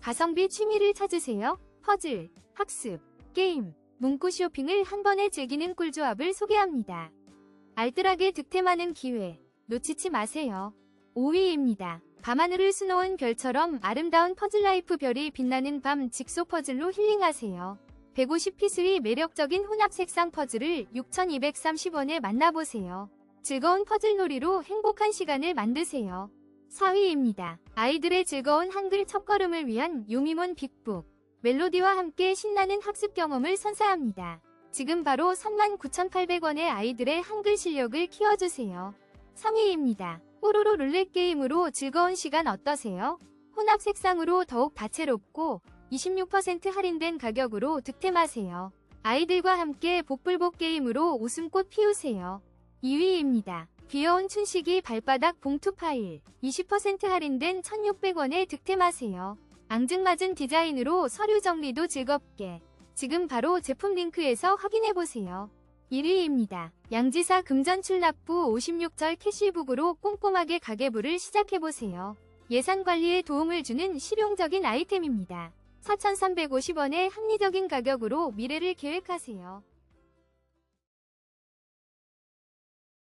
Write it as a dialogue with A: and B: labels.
A: 가성비 취미를 찾으세요. 퍼즐, 학습, 게임, 문구 쇼핑을 한 번에 즐기는 꿀조합을 소개합니다. 알뜰하게 득템하는 기회 놓치지 마세요. 5위입니다. 밤하늘을 수놓은 별처럼 아름다운 퍼즐라이프 별이 빛나는 밤 직소 퍼즐로 힐링하세요. 150피스의 매력적인 혼합 색상 퍼즐을 6,230원에 만나보세요. 즐거운 퍼즐 놀이로 행복한 시간을 만드세요. 4위입니다. 아이들의 즐거운 한글 첫걸음을 위한 요미몬 빅북. 멜로디와 함께 신나는 학습 경험을 선사합니다. 지금 바로 39,800원의 아이들의 한글 실력을 키워주세요. 3위입니다. 뽀로로 룰렛 게임으로 즐거운 시간 어떠세요? 혼합 색상으로 더욱 다채롭고 26% 할인된 가격으로 득템하세요. 아이들과 함께 복불복 게임으로 웃음꽃 피우세요. 2위입니다. 귀여운 춘식이 발바닥 봉투 파일 20% 할인된 1,600원에 득템하세요. 앙증맞은 디자인으로 서류 정리도 즐겁게 지금 바로 제품 링크에서 확인해보세요. 1위입니다. 양지사 금전 출납부 56절 캐시북으로 꼼꼼하게 가계부를 시작해보세요. 예산 관리에 도움을 주는 실용적인 아이템입니다. 4,350원의 합리적인 가격으로 미래를 계획하세요.